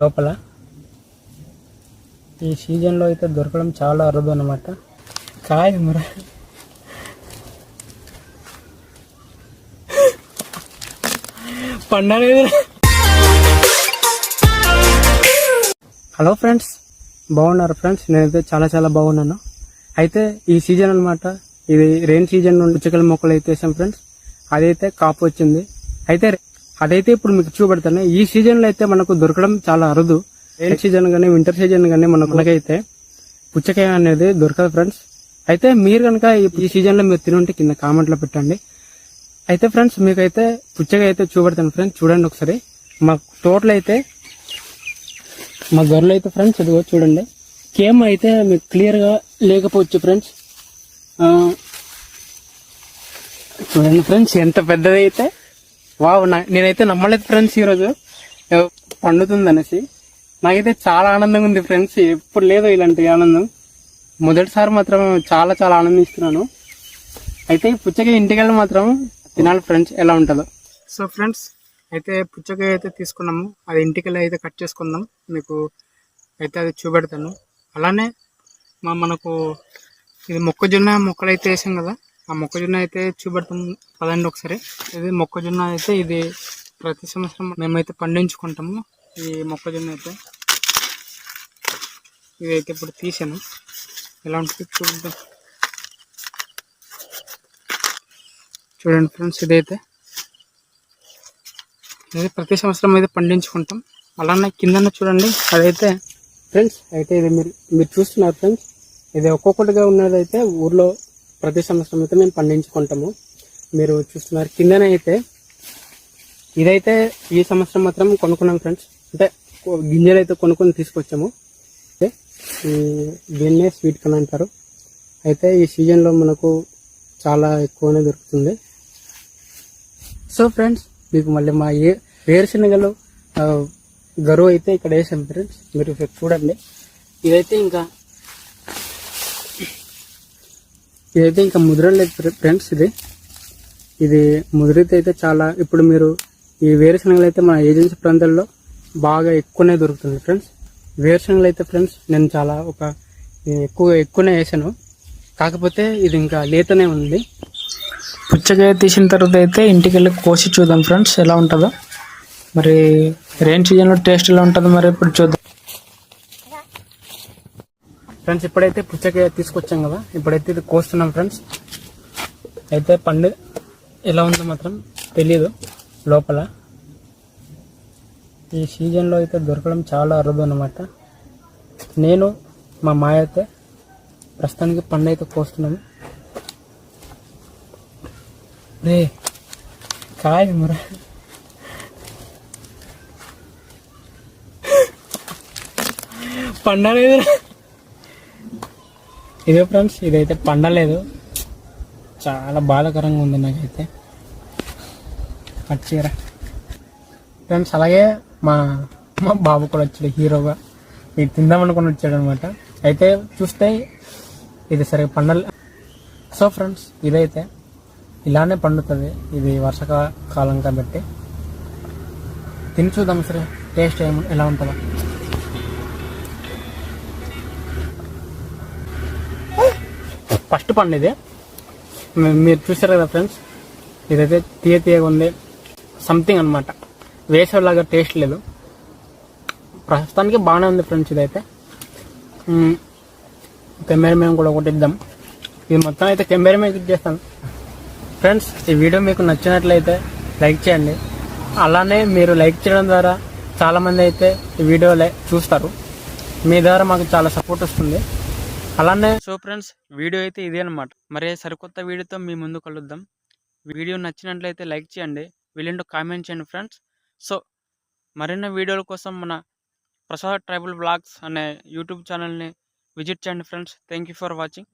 లోపల. ఈ సీజన్లో అయితే దొరకడం చాలా అరుదు అనమాట కాయ ముర. పండలేదు హలో ఫ్రెండ్స్ బాగున్నారు ఫ్రెండ్స్? నేనైతే చాలా చాలా బాగున్నాను. అయితే ఈ సీజన్ అన్నమాట ఇది రెయిన్ సీజన్ నుండి చికెన్ మొక్కలు అయితే వేసాం ఫ్రెండ్స్. అదైతే కాపు వచ్చింది. అయితే అదైతే ఇప్పుడు మీకు చూపెడతాను. ఈ సీజన్లో అయితే మనకు దొరకడం చాలా అరుదు. రెయిన్ సీజన్ గానీ వింటర్ సీజన్ గానీ మనకు మనకైతే పుచ్చకాయ అనేది దొరకదు ఫ్రెండ్స్ అయితే మీరు కనుక ఈ సీజన్లో మీరు తినుంటే కింద కామెంట్లో పెట్టండి. అయితే ఫ్రెండ్స్ మీకైతే పుచ్చకాయ అయితే చూపెడతాను ఫ్రెండ్స్ చూడండి ఒకసారి. మా తోటలో అయితే మా గొర్రెలు అయితే ఫ్రెండ్స్ ఇదిగో చూడండి. కేమ్ అయితే మీకు క్లియర్గా లేకపోవచ్చు ఫ్రెండ్స్ చూడండి ఫ్రెండ్స్ ఎంత పెద్దది అయితే వావ్ నా- నేనైతే నమ్మలేదు ఫ్రెండ్స్ ఈరోజు. పండుతుంది అనేసి. నాకైతే చాలా ఆనందంగా ఉంది ఫ్రెండ్స్ ఎప్పుడు లేదు ఇలాంటి ఆనందం. మొదటిసారి మాత్రం చాలా చాలా ఆనందిస్తున్నాను. అయితే ఈ పుచ్చకాయ ఇంటికెళ్ళి మాత్రం తినాలి ఫ్రెండ్స్ ఎలా ఉంటుందో. సో ఫ్రెండ్స్ అయితే పుచ్చకాయ అయితే తీసుకున్నాము. అది ఇంటికెళ్ళి అయితే కట్ చేసుకుందాం. మీకు అయితే అది చూపెడతాను. అలానే మా మనకు ఇది మొక్కజొన్న మొక్కలు అయితే వేసాం కదా. ఆ మొక్కజొన్న అయితే చూపెడతాం పదండి ఒకసారి. ఇది మొక్కజొన్న అయితే ఇది ప్రతి సంవత్సరం మేమైతే పండించుకుంటాము. ఈ మొక్కజొన్న అయితే ఇదైతే ఇప్పుడు తీసాను. ఎలా ఉంటుంది చూద్దాం. చూడండి ఫ్రెండ్స్ ఇదైతే ఇది ప్రతి సంవత్సరం అయితే పండించుకుంటాం. అలానే కిందన చూడండి అదైతే ఫ్రెండ్స్ అయితే ఇది మీరు మీరు చూస్తున్నారు ఫ్రెండ్స్ ఇది ఒక్కొక్కటిగా ఉన్నదైతే ఊర్లో ప్రతి సంవత్సరం అయితే మేము పండించుకుంటాము. మీరు చూస్తున్నారు కిందన అయితే ఇదైతే ఈ సంవత్సరం మాత్రం కొనుక్కున్నాం ఫ్రెండ్స్ అంటే గింజలు అయితే కొనుక్కొని తీసుకొచ్చాము. అయితే దీన్నే స్వీట్ కన్ అంటారు. అయితే ఈ సీజన్లో మనకు చాలా ఎక్కువనే దొరుకుతుంది. సో ఫ్రెండ్స్ మీకు మళ్ళీ మా ఏ వేరుశనగలు గరువు అయితే ఇక్కడ వేసాం ఫ్రెండ్స్ మీరు చూడండి. ఇదైతే ఇంకా ఇదైతే ఇంకా ముదరలేదు ఫ్రెండ్స్ ఇది. ఇది ముదిరితే అయితే చాలా ఇప్పుడు మీరు ఈ వేరుశనగలు అయితే మన ఏజెన్సీ ప్రాంతాల్లో బాగా ఎక్కువనే దొరుకుతుంది ఫ్రెండ్స్. వేరుశనగలు అయితే ఫ్రెండ్స్ నేను చాలా ఒక ఎక్కువ ఎక్కువనే వేసాను. కాకపోతే ఇది ఇంకా లేతనే ఉంది. పుచ్చకాయ తీసిన తర్వాత అయితే ఇంటికి వెళ్ళి కోసి చూద్దాం ఫ్రెండ్స్ ఎలా ఉంటుందో. మరి రెయిన్ సీజన్లో టేస్ట్ ఎలా ఉంటుందో మరి ఇప్పుడు చూద్దాం. ఫ్రెండ్స్ ఇప్పుడైతే పుచ్చకాయ తీసుకొచ్చాం కదా. ఇప్పుడైతే ఇది కోస్తున్నాం ఫ్రెండ్స్ అయితే పండు ఎలా ఉందో మాత్రం తెలియదు లోపల. ఈ సీజన్లో అయితే దొరకడం చాలా అరుదు అనమాట నేను మా మాయ అయితే ప్రస్తుతానికి పండు అయితే కోస్తున్నాము. రే కాయ మురా. పండు అనేది ఇదే ఫ్రెండ్స్ ఇదైతే పండలేదు. చాలా బాధాకరంగా ఉంది నాకైతే. వచ్చేరా ఫ్రెండ్స్ అలాగే మా మా బాబు కూడా వచ్చాడు హీరోగా. ఇది తిందామనుకుని వచ్చాడు అనమాట అయితే చూస్తే ఇది సరిగ్గా పండలే. సో ఫ్రెండ్స్ ఇదైతే ఇలానే పండుతుంది. ఇది వర్షకాలం కాబట్టి. తిని చూద్దాం సరే టేస్ట్ ఏమో ఎలా ఉంటుందో. ఫస్ట్ పండు ఇది. మీరు చూసారు కదా ఫ్రెండ్స్ ఇదైతే తీయ తీయగా ఉంది. సంథింగ్ అనమాట వేసేలాగా టేస్ట్ లేదు. ప్రస్తుతానికి బాగానే ఉంది ఫ్రెండ్స్ ఇదైతే. కెమెరామెన్ కూడా ఒకటి ఇద్దాం ఇది మొత్తం అయితే కెమెరామెన్ ఇచ్చేస్తాను. ఫ్రెండ్స్ ఈ వీడియో మీకు నచ్చినట్లయితే లైక్ చేయండి. అలానే మీరు లైక్ చేయడం ద్వారా చాలామంది అయితే ఈ వీడియో చూస్తారు. మీ ద్వారా మాకు చాలా సపోర్ట్ వస్తుంది. అలానే సో ఫ్రెండ్స్ వీడియో అయితే ఇదే అనమాట మరి సరికొత్త వీడియోతో మీ ముందు కలుద్దాం. వీడియో నచ్చినట్లయితే లైక్ చేయండి వీళ్ళంటూ కామెంట్ చేయండి ఫ్రెండ్స్. సో మరిన్ని వీడియోల కోసం మన ప్రసాద్ ట్రైబల్ బ్లాగ్స్ అనే యూట్యూబ్ ఛానల్ని విజిట్ చేయండి friends. Thank you for watching.